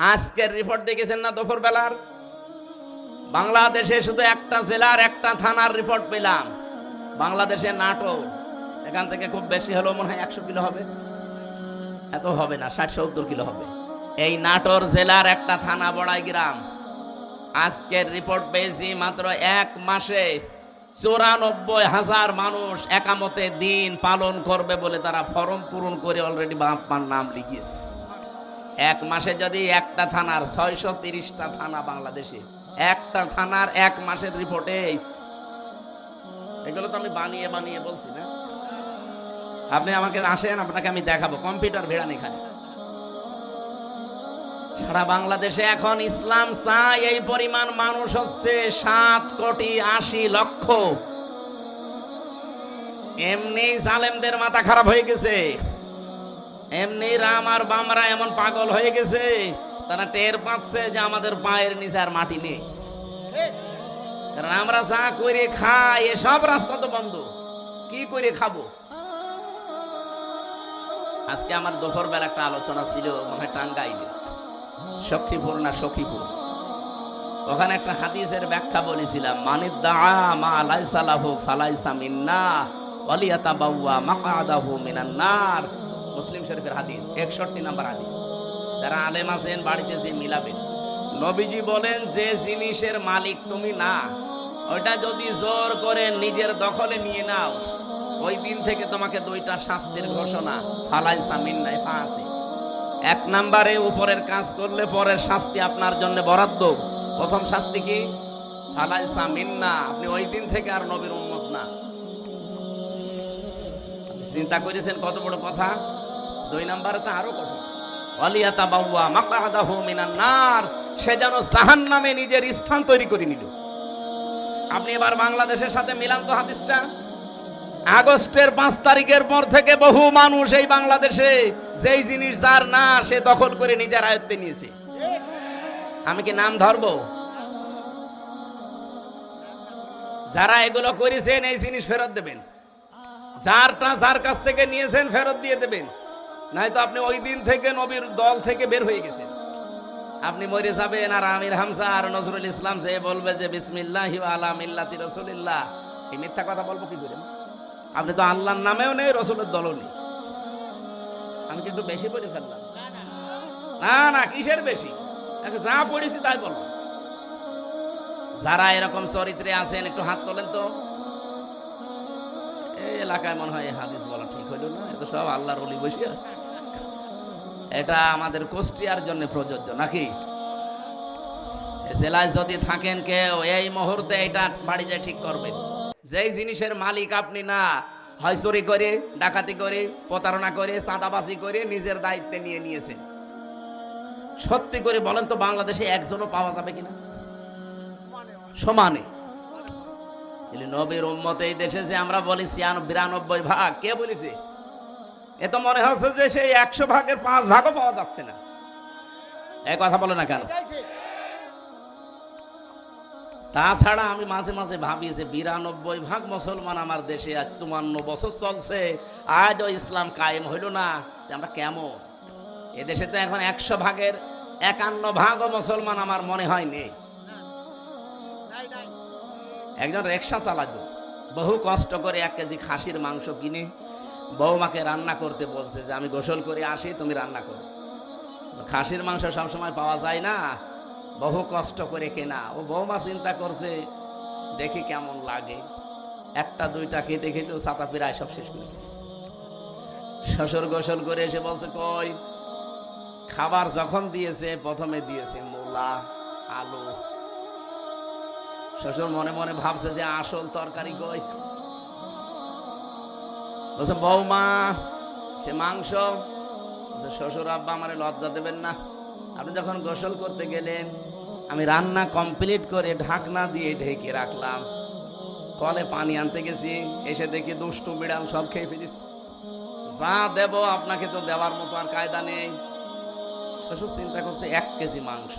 আজকের রিপোর্ট দেখেছেন না দুপুর বেলার বাংলাদেশে শুধু একটা জেলার একটা থানার রিপোর্ট পেলাম। বাংলাদেশে নাটোর এখান থেকে খুব বেশি হলেও মনে হয় একশো কিলো হবে। এত হবে না, ষাট সত্তর কিলো হবে। এই নাটোর জেলার একটা থানা বড়াই গ্রাম। আজকের রিপোর্ট পেয়েছি মাত্র এক মাসে চৌরানব্বই হাজার মানুষ একামতে দিন পালন করবে বলে তারা ফর্ম পূরণ করে অলরেডি বাপ্পার নাম লিখিয়েছে। এক মাসে যদি একটা থানার ছয়শো তিরিশটা থানা বাংলাদেশে, একটা থানার এক মাসের রিপোর্টে এগুলো তো আমি বানিয়ে বানিয়ে বলছি না। আপনি আমাকে আসেন, আপনাকে আমি দেখাবো। কম্পিউটার ভেড়ান এখানে। সারা বাংলাদেশে এখন ইসলাম চাই, এই পরিমাণ মানুষ হচ্ছে সাত কোটি আশি লক্ষ। এমনি জালেমদের মাথা খারাপ হয়ে গেছে। এমনি রাম আর বামরা এমন পাগল হয়ে গেছে, তারা টের পাচ্ছে যে আমাদের পায়ের নিচে আর মাটি নেই। কারণ আমরা যা করে খাই এসব রাস্তা তো বন্ধ। কি করে খাব? আজকে আমার দুপুর বেলা একটা আলোচনা ছিল, মনে টাঙ্গাইলে। সখীপুর না সখীপুর? ওখানে একটা হাদিসের ব্যাখ্যা বলেছিলাম, মানিদ দা মা লাইসা লাহু ফালাইসা মিন্না ওয়ালিয়াতা বাউয়া মাকাদাহু মিনান নার মুসলিম শরীফের হাদিস 61 নাম্বার হাদিস। যারা আলেম আছেন, বাড়িতে যে মিলাবেন। নবীজি বলেন, যে জিনিসের মালিক তুমি না, ওইটা যদি জোর করে নিজের দখলে নিয়ে নাও, ওই দিন থেকে তোমাকে দুইটা শাস্তির ঘোষণা, ফালাই সামিন নাই, ফাঁসি। এক নাম্বারে উপরের কাজ করলে পরের শাস্তি আপনার জন্য বরাদ্দ। প্রথম শাস্তি কি? ফালাই সামিন না, আপনি ওই দিন থেকে আর নবীর উন্মত না। চিন্তা করেছেন কত বড় কথা? দুই নাম্বারে তো আরও কঠোর ওয়ালিয়াতা বাউয়া মাকাদাহু মিনান নার, সে যেন জাহান্নামে নিজের স্থান তৈরি করে নিল। আপনি এবার বাংলাদেশের সাথে মিলান তো হাদিসটা। আগস্টের পাঁচ তারিখের পর থেকে বহু মানুষ এই বাংলাদেশে যেই জিনিস যার না, সে দখল করে নিজের আয়ত্তে নিয়েছে। আমি কি নাম ধরবো? যারা এগুলো করেছেন, এই জিনিস ফেরত দেবেন। যারটা যার কাছ থেকে নিয়েছেন, ফেরত দিয়ে দেবেন। নাই তো আপনি ওই দিন থেকে নবীর দল থেকে বের হয়ে গেছেন। আপনি মরে যাবেন আর আমির হামজা আর নজরুল ইসলাম যে বলবে যে বিসমিল্লাহ আলা মিল্লাতি রসুলিল্লাহ এই মিথ্যা কথা বলব কি করে? আপনি তো আল্লাহর নামেও নেই রসুলের দলও নেই। আমি কিন্তু বেশি পড়ে ফেললাম? না না কিসের বেশি? আচ্ছা, যা পড়েছি তাই বললাম যারা এরকম চরিত্রে আছেন একটু হাত তোলেন তো। এই এলাকায় মনে হয় হাদিস বলা ঠিক হইল না এত সব আল্লাহর অলি বসে আছে। এটা আমাদের কুষ্টিয়ার জন্য প্রযোজ্য, নাকি? জেলায় যদি থাকেন কেউ, এই মুহূর্তে এটা বাড়ি যায় ঠিক করবেন যেই জিনিসের মালিক আপনি না হয় চুরি করে, ডাকাতি করে, প্রতারণা করে, চাঁদাবাজি করে নিজের দায়িত্বে নিয়ে নিয়েছেন। সত্যি করে বলেন তো, বাংলাদেশে একজনও পাওয়া যাবে কিনা? সমানে। নবীর উম্মত এই দেশে যে আমরা বলি ছিয়ান বিরানব্বই ভাগ। কে বলেছে? এ তো মনে হচ্ছে যে সেই একশো ভাগের পাঁচ ভাগও পাওয়া যাচ্ছে না। এই কথা বলে না কেন? তাছাড়া আমি মাঝে মাঝে ভাবি যে বিরানব্বই ভাগ মুসলমান আমার দেশে আজ চুয়ান্ন বছর চলছে, আজও ইসলাম কায়েম হইল না। আমরা কেমন? এদেশে তো এখন একশো ভাগের একান্ন ভাগও মুসলমান আমার মনে হয় নেই একজন রিক্সা চালাতো বহু কষ্ট করে এক কেজি খাসির মাংস কিনে বৌমাকে রান্না করতে বলছে যে, আমি গোসল করে আসি, তুমি রান্না করো। খাসির মাংস সবসময় পাওয়া যায় না। বহু কষ্ট করে কেনা। ও বৌমা চিন্তা করছে, দেখি কেমন লাগে। একটা, দুইটা খেতে খেতে ও ছাতা ফিরায়, সব শেষ করে ফেলেছে। শ্বশুর গোসল করে এসে বলছে, কই, খাবার যখন দিয়েছে, প্রথমে দিয়েছে মূলা, আলু। শ্বশুর মনে মনে ভাবছে যে, আসল তরকারি কই? বলছে, বৌমা, সে মাংস। শ্বশুর আব্বা আমার লজ্জা দেবেন না। আপনি যখন গোসল করতে গেলেন, আমি রান্না কমপ্লিট করে ঢাকনা দিয়ে ঢেকে রাখলাম। কলে পানি আনতে গেছি, এসে দেখি দুষ্টু বিড়াল সব খেয়ে ফেলিস যা দেব আপনাকে তো দেওয়ার মতো আর কায়দা নেই। শ্বশুর চিন্তা করছে, এক কেজি মাংস।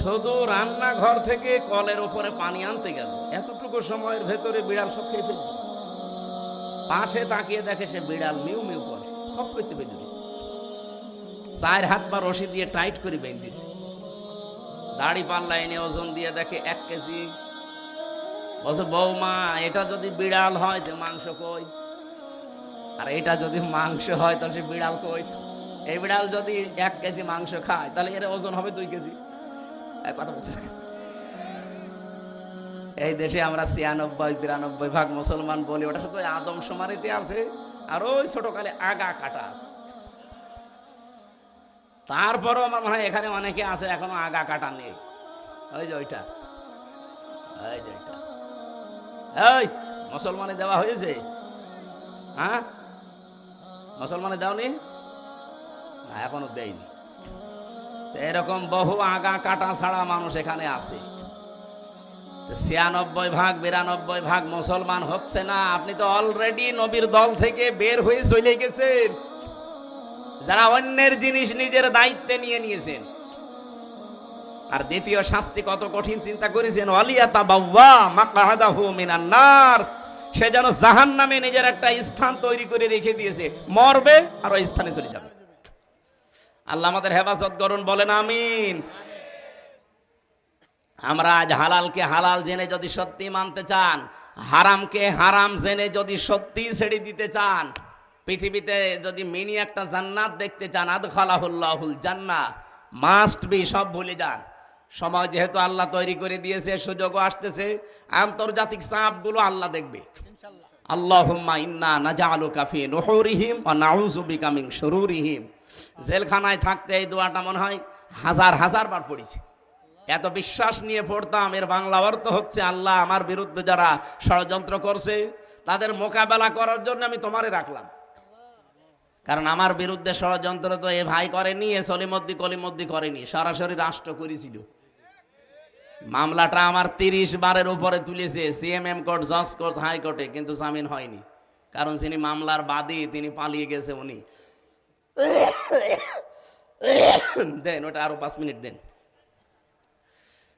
শুধু রান্নাঘর থেকে কলের উপরে পানি আনতে গেল। এতটুকু সময়ের ভেতরে বিড়াল সব খেয়ে ফেলছে পাশে তাকিয়ে দেখে সে বিড়াল মিউ মিউ করছে, খপ করে বেঁধে দিছে চার হাত বা রশি দিয়ে টাইট করে বেঁধে দিছে দাড়ি পাল্লা এনে ওজন দিয়ে দেখে এক কেজি। বলছে, বৌমা, এটা যদি বিড়াল হয় যে মাংস কই? আর এটা যদি মাংস হয় তাহলে সে বিড়াল কই? এই বিড়াল যদি এক কেজি মাংস খায়, তাহলে এর ওজন হবে দুই কেজি। এক কথা বলছে। এই দেশে আমরা ছিয়ানব্বই, বিরানব্বই ভাগ মুসলমান বলি, ওটা শুধু আদম সমারিতে আছে, আর ওই ছোটকালে আগা কাটা আছে। তারপরও আমার মনে হয় এখানে অনেকে আছে, এখনও আগা কাটা নেই। ওই যে ওইটা। ওই যে ওইটা। এই, মুসলমানে দেওয়া হয়েছে? হ্যাঁ? মুসলমানে দাওনি? না, এখনও দেয়নি। এরকম বহু আগা কাটা ছাড়া মানুষ এখানে আছে। ছিয়ানব্বই ভাগ, বিরানব্বই ভাগ মুসলমান হচ্ছে না। আপনি তো অলরেডি নবীর দল থেকে বের হয়ে চলে গেছেন। যারা অন্যের জিনিস নিজের দায়িত্বে নিয়ে নিয়েছেন। আর দ্বিতীয় শাস্তি কত কঠিন চিন্তা করেছেন? অলিয়াতা বাবা মাকাহাদাহু মিনান নার। সে যেন জাহান নামে নিজের একটা স্থান তৈরি করে রেখে দিয়েছে। মরবে আর ওই স্থানে চলে যাবে। আল্লাহ আমাদের হেফাজত করুন, বলেন আমিন। আমরা আজ হালালকে হালাল জেনে যদি সত্যি মানতে চান, হারামকে হারাম জেনে যদি সত্যি ছেড়ে দিতে চান, পৃথিবীতে যদি মিনি একটা জান্নাত দেখতে চান আদ খালাহুল্লাহুল জান্না মাস্ট বি সব ভুলে যান। সময় যেহেতু আল্লাহ তৈরি করে দিয়েছে, সুযোগও আসতেছে, আন্তর্জাতিক চাপগুলো আল্লাহ দেখবে। জেলখানায় থাকতে এই দোয়াটা মনে হয় হাজার হাজার বার পড়েছি। এত বিশ্বাস নিয়ে পড়তাম, এর বাংলা অর্থ হচ্ছে আল্লাহ আমার বিরুদ্ধে যারা ষড়যন্ত্র করছে, তাদের মোকাবেলা করার জন্য আমি তোমারে রাখলাম। কারণ আমার বিরুদ্ধে ষড়যন্ত্র তো এ ভাই করেনি, এ সলিমদ্দি কলিমদ্দি করেনি, সরাসরি রাষ্ট্র করেছিল। মামলাটা আমার তিরিশ বারের উপরে তুলেছে, সিএমএম কোর্ট, জজ কোর্ট, হাইকোর্টে, কিন্তু জামিন হয়নি। কারণ তিনি মামলার বাদী, তিনি পালিয়ে গেছে উনি। দেন, ওটা আরও পাঁচ মিনিট দেন।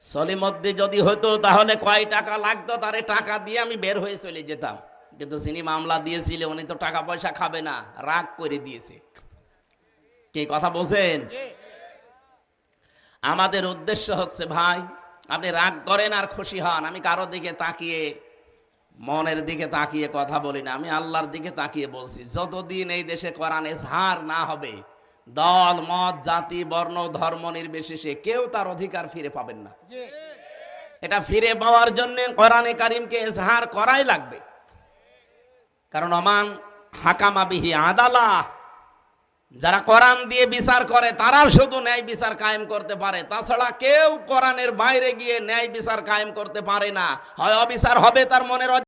সলিমদ্দি যদি হতো তাহলে কয় টাকা লাগতো? তারে টাকা দিয়ে আমি বের হয়ে চলে যেতাম। কিন্তু যিনি মামলা দিয়েছিল উনি তো টাকা পয়সা খাবে না রাগ করে দিয়েছে। কে কথা বলছেন? আমাদের উদ্দেশ্য হচ্ছে ভাই আপনি রাগ করেন আর খুশি হন। আমি কারও দিকে তাকিয়ে মনের দিকে তাকিয়ে কথা বলি না। আমি আল্লাহর দিকে তাকিয়ে বলছি যতদিন এই দেশে কোরআন এজহার না হবে দল মত জাতি বর্ণ ধর্ম নির্বিশেষে কেউ তার অধিকার ফিরে পাবেন না। এটা ফিরে পাওয়ার জন্য কোরআনে কারিমকে এজহার করাই লাগবে। কারণ অমান হাকামা বিহি আদালা যারা কোরআন দিয়ে বিচার করে তারা শুধু ন্যায় বিচার কায়েম করতে পারে। তাছাড়া কেউ কোরআনের বাইরে গিয়ে ন্যায় বিচার কায়েম করতে পারে না। হয় অবিচার হবে তার মনের